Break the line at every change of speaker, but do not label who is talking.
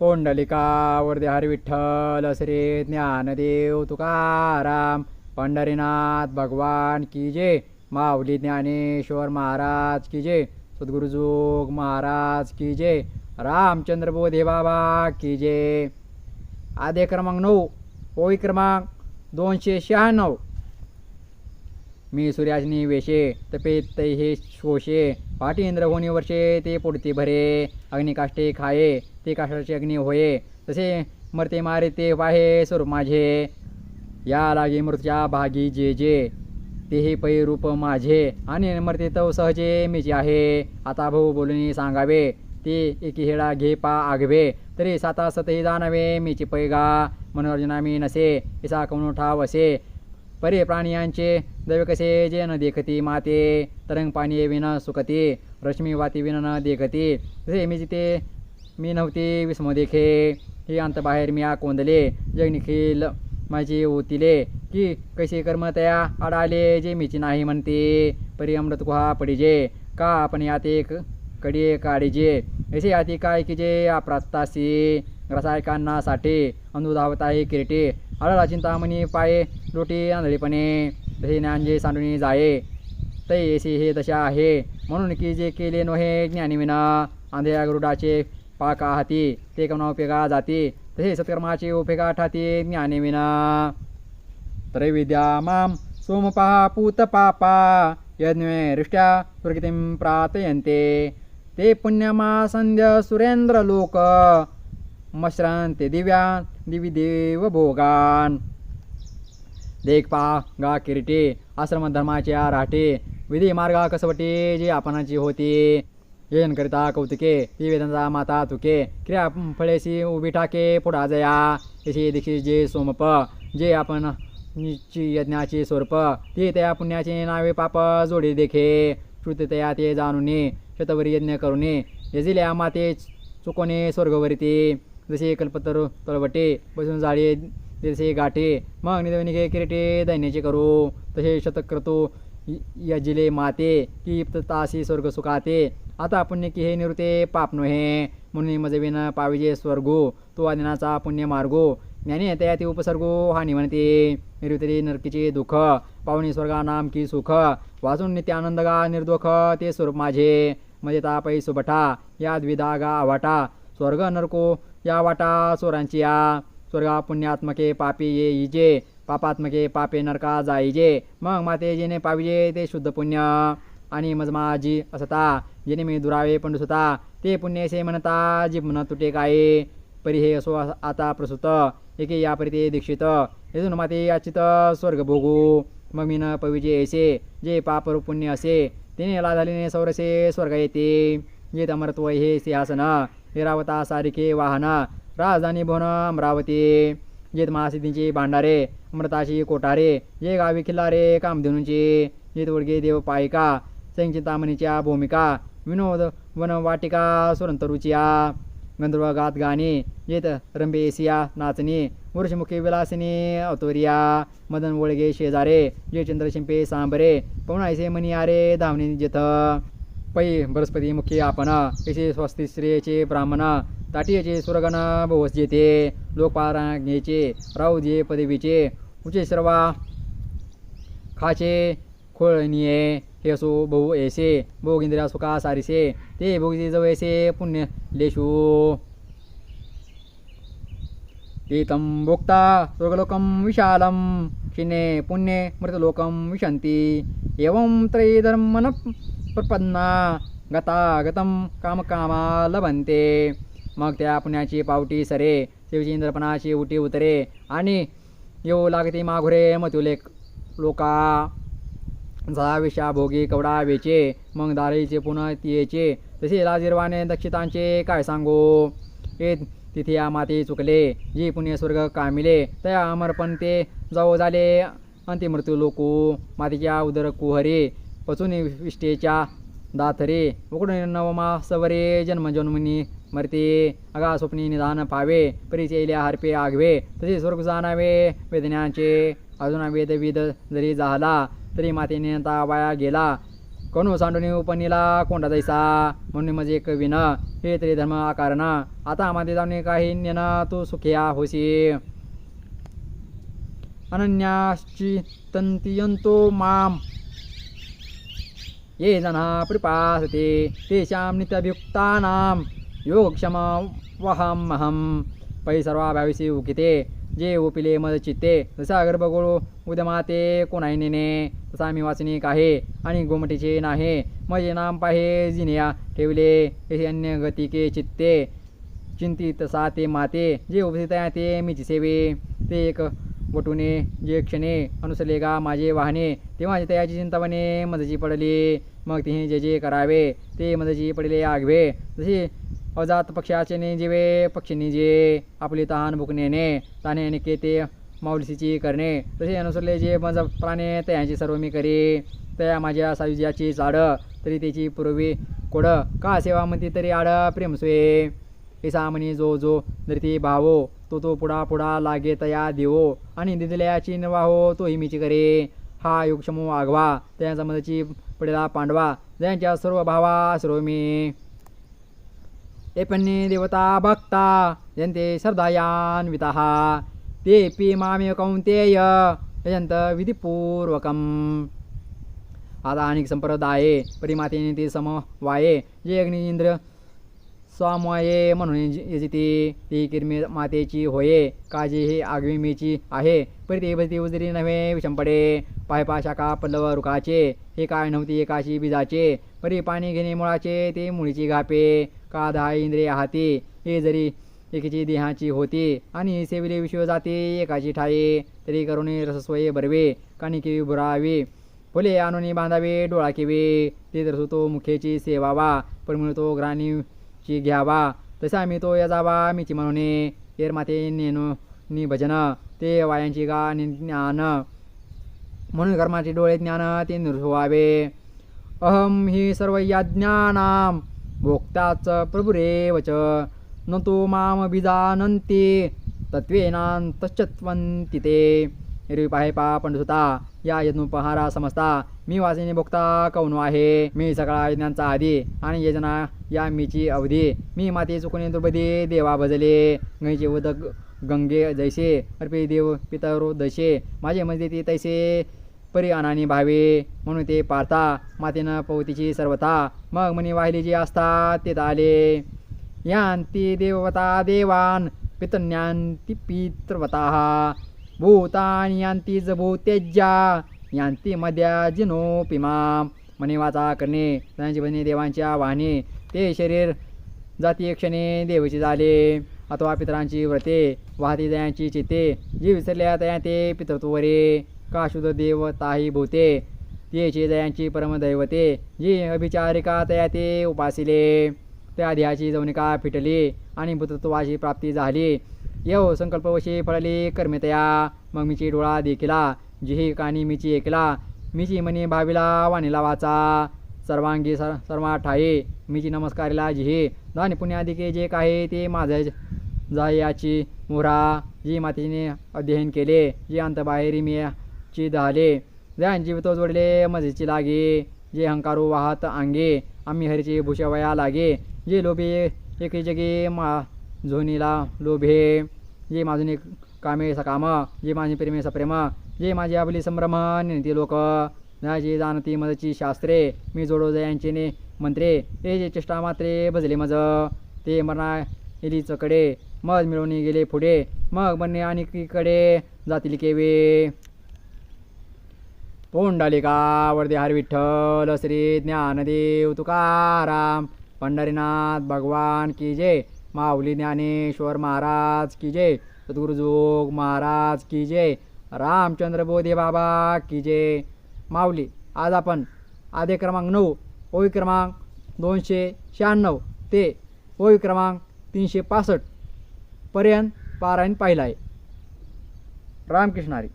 पोंडलिका वरदे विठ्ठल श्री ज्ञानदेव तुकाराम पंढरीनाथ भगवान की जय माऊली ज्ञानेश्वर महाराज की जय सद्गुरुजोग महाराज की जय रामचंद्र बोधे बाबा की जय. आदे क्रमांक नऊ ओळी क्रमांक दोनशे शहाण्णव. मी सूर्याजनी वेशे तपे हे शोषे पाटींद्र होणी वर्षे ते पोडते भरे. अग्निकाष्टे खाये ते काष्टाचे अग्नी होये. तसे मरते मारे ते वाहे स्वरूप माझे. या लागे मृत्यूच्या भागी जे जे तेही पै रूप माझे. आणि मरते तव सहजे मीचे आहे. आता भाऊ बोलून सांगावे ते एकी हेळा घे पा आगवे. तरी साता सतही जाणावे मीचे पैगा. मनोरंजना मी नसे इसा कवनो ठाव असे परे प्राणियांचे दैव कसे जे न देखती माते तरंग पाणी विन सुखती रश्मी वाती विन न देखती तसे मी जिथे मी नव्हती विस्म देखे हे अंत बाहेर मी आ कोंदले जग माझी होतीले की कसे कर्म तया अडाले जे मीची नाही म्हणते परी अमृत गुहा पडिजे का आपण यात एक कडे काढिजे ऐसे याती काय की जे अप्रास्तासी रसायकांना साठी अंधू आहे किरटे आळला चिंतामणी पाये लोटी आंधळीपणे तसे ज्ञानजे सांडुनी जाये. तै ऐसे हे दशा आहे. म्हणून की जे केले नोहे ज्ञानीविना आंधळ्या गरुडाचे पाक आहाती ते कमना उपेगा जाती. तसे सत्कर्माचे उपयोगा ठाती ज्ञानीविना त्रैविद्या माम सोमपहा पूत पापा यज्ञे दृष्ट्या सुरगितीं प्रार्थयन्ते. ते पुण्यमा संध्य सुरेंद्र लोक मश्रांते दिव्या दिवी देव भोगान. देख पा गा किरीटे आश्रम राहटे विधी मार्गा कसवटी जी आपणाची होती. येनकरिता कौतुके ती वेदांचा माता तुके. क्रिया फळेशी उभी टाके पुढा जया. यशी दीक्षित जे सोमप जे आपण यज्ञाची स्वरूप ते त्या पुण्याचे नावे पाप जोडी देखे. श्रुततया ते जाणूने शतवरी यज्ञ करूने. यजिल्या माते चुकोने स्वर्गवरिती. जसे कल्पतर तळवटे बसून जाळे जसे गाठे मग निधवनिके किरीटे दैन्याचे करू. तसे शतक करतो यजिले माते की तासी स्वर्ग सुखाते. आता पुण्य की हे निवृत्ते पाप नोहे. म्हणून मजविन पाविजे स्वर्गो तो आदिनाचा पुण्य मार्गो ज्ञानी तया ते उपसर्गो हा निवणते. निवृत्ती नरकीचे दुःख पाहुणी स्वर्गा नाम की सुख. वाचून नित्य आनंद गा निर्दोख ते स्वरूप माझे. मजे तापै सुबठा या द्विधा गा वाटा स्वर्ग नरको या वाटा चोरांची या. स्वर्गा पुण्यात्मके पापी ये इजे पापात्मके पापे नरका जाईजे. मग माते जेने पाविजे ते शुद्ध पुण्य. आणि मजमाजी असता जेने मी दुरावे पंडुसता ते पुण्यसे म्हणता जी म्हण तुटे काय. परी हे असो आता प्रसूत एके यापरी ते दीक्षित. येथून माते याचित स्वर्ग भोगू मग मी न पविजे ऐसे जे पाप पुण्य असे तिने लाधालीने सौरसे स्वर्ग येते. जे तमरत्व हे सिंहासन हिरावता सारिके वाहन राजधानी भवन अमरावती जेत महासिद्धींची भांडारे अमृताशी कोठारे जे गावी खिल्लारे कामधेनूंची जेत वडगे देव पायिका संचिंतामणीच्या भूमिका विनोद वनवाटिका सुरंतरुचिया गंधर्व गात गाणी येत रंबेसिया नाचणी वृषमुखी विलासिनी अवतोरिया मदन वळगे शेजारे जे चंद्रशिंपे सांबरे पवनायसे मनियारे आरे धावणे जेथ पै बृहस्पती मुख्य आपणा ऐसे स्वस्ती स्त्रियेचे ब्राह्मण ताटियेचे सुरगणा भोवस जेते लोकपारांगेचे राऊ जे पदवीचे उचे सर्वा खाचे खोळनिये हे असो बहु ऐसे भोग इंद्रिया सुखा सारिसे ते भोगी जवैसे पुण्य लेशू। एतं भोक्ता स्वर्गलोकं विशालं क्षिणे पुण्ये मृतलोकं विशन्ति एवं त्रयी धर्मन प्रपन्ना गतागतम कामकामा बनते मग त्या पुण्याची पावटी सरे शिवजी इंद्रपणाची उटी उतरे आणि येऊ लागते माघुरे मथुले लोका। झळा विषा भोगी कवडा वेचे मग दारीचे पुन्हा तियेचे तसे लाजिरवाने दक्षितांचे काय सांगू? हे तिथे या माती चुकले जी पुणे स्वर्ग कामिले तया अमरपण ते जाऊ झाले अंतिमृत्यू लोकू। मातीच्या उदर कुहरे पचून विष्टेच्या दातरे उकडून नवमा सवरे जन्मजन्मनी मरते अगा स्वप्नी निधान पावे परिचयल्या हरपे आगवे तसे स्वर्ग जाणावे वेदनाचे अजून वेदविद जरी झाला तरी मातेने ता वाया गेला कोणू सांडून उपनीला कोंडा जायचा म्हणून म्हणजे कवीन हे तरी धर्म आकारण आता माझे जाऊन काही नेन तू सुखिया होशी अनन्याश्ची तंतियंतो माम ये जना प्रपासते तेषां नित्यभियुक्तानां योगक्षम वहमहं पै सर्वाभाविसी उकिते जे ओपिले मदचित्ते जसा गर्भगोळू उदमाते कोणाही नेने तसा मी वाचनिक आहे आणि गोमटीचे नाही। मजे नाम पाहे जिनिया ठेवले हे अन्य गतिके चित्ते चिंतित सा ते माते जे उपस्थित आहे ते मीची सेवे ते एक वटुने जे क्षणे अनुसरले का माझे वाहने तेव्हा तयाची चिंतावणे मदची पडली. मग तिने जे जे करावे ते मदची पडले आगवे. जसे अजात पक्षाचे ने जेवे पक्षींनी जे आपली तहान भुकणेने ताने निके ते माऊलसीची करणे. तसे अनुसरले जे मज प्राणे तयांची सर्व मी करी. तया माझ्या सायुज्याची चाड तरी त्याची पूर्वी कोड. का सेवा म्हणती तरी आड प्रेमस्वे ऐसा म्हणी जो जो धरती भावो. तो तो पुढा पुढा लागे तया देवो. आणि दिदल्याची नवाहो तो हिमीची करे. हा युगक्षमो आगवा. त्यांचा मदची पडेला पांडवा. ज्यांच्या सर्व भावा सर्व मी एपन्नी देवता भक्ता जयंते श्रद्धायान्विता ते पी मामे कौंतेय यजंत विधिपूर्वकम्. आता अनेक संप्रदाये. परिमातेने ते समवाये जे अग्नि इंद्र स्वामये म्हणून यजिते ती किरमी मातेची होये. काजी ही आगविमीची आहे. परी ते भरती उजरी नव्हे विशंपडे पायपा शाखा पल्लव रुखाचे. हे काय नव्हती एकाशी बीजाचे. परी पाणी घेणे मुळाचे ते मुळीची घापे. का दहा इंद्रिय हाती? हे जरी एकीची देहाची होती. आणि सेविले विश्व जाते एकाची ठाये तरी करुणे रसस्वये भरवे. कानिकी भुरावी फुले आणून बांधावे डोळा केवे. ते तर तो मुखेची सेवावा पण मिळतो ग्राणीची घ्यावा. तसा आम्ही तो यजावा. मीची म्हणूने येर माते नेणू नि भजन ते वायांची गा नि ज्ञान. म्हणून कर्माचे डोळे ज्ञान ते निर्व्हावे अहम हि सर्व या ज्ञानाम भोक्ताच प्रभुरेव वच न तो माम बीजानंती तत्वेनांतश्चत्वन्ति ते. एरवी पाहे पा पंडसुता या यज्ञोपहारा समजता मी वासिनी भोक्ता कौनो आहे? मी सगळा यज्ञांचा आधी आणि यजना या मीची अवधी. मी माती चुकून द्रुपदी देवा भजले. गैचे उदक गंगे जैसे अर्पे देव पितरो दशे. माझे म्हणजे ते तैसे परी अनानी भावे. म्हणून ते पारता मातेनं पवतीची सर्वता मग मनी वाहिली जी असतात ते आले. यांती देवता देवान पितन्यांती पितृवता. भूतान यांती ज भूतेज्या यांती मध्या जिनोपिमा. म्हणे वाचा करणे त्यांची देवांच्या वाहने. ते शरीर जाती क्षणे देवीचे झाले. अथवा पितरांची व्रते वाहती दयांची चिते. जी विसरल्या तया ते पितृत्वरे. का शुद्ध देव ताही भूते. तेचे दयांची परमदैवते जी अभिचारिका तया ते उपासिले. त्या देहाची जवनिका फिटली आणि भूतत्वाची प्राप्ती झाली. येव संकल्पवशी फळली कर्मितया मग मीची डोळा देखिला. जिही कानी मीची ऐकला मिची मनी भाविला वाणीला वाचा. सर्वांगी सर सर्वा ठाई मिची नमस्कारिला जिही. दानी पुण्याधिके जे काही ते माझ्या जायाची मोरा जी मातेने अध्ययन केले जी अंतबाहेरी मी ची झाले ज्यांची तो जोडले मजेची लागे. जे हंकारू वाहत अंगे आम्ही हरीचे भूषवया लागे. जे लोभे एके जगे मा झोनीला लोभे. जे माझून एक कामे सकाम जे माझे प्रेमे सप्रेम. जे माझे आपली संभ्रम निती लोक. जे जाणती मजची शास्त्रे मी जोडो यांचे ने मंत्रे. हे जे चेष्टा मात्रे भजले मज. ते मरणा इली चकडे. मज मिळवून गेले पुढे. मग बन्ने आणि कडे जातील केवे. पोंडालिका वरदे हर विठ्ठल श्री ज्ञानदेव तुकाराम पंढरीनाथ भगवान की जय. माऊली ज्ञानेश्वर महाराज की जय. सद्गुरुजोग महाराज की जय. रामचंद्र बोधे बाबा की जे. माऊली. आज आपण आदे क्रमांक नऊ ओवी क्रमांक दोनशे शहाण्णव ते ओवी क्रमांक तीनशे पासष्ट पर्यंत पारायण पाहिला आहे. रामकृष्णारी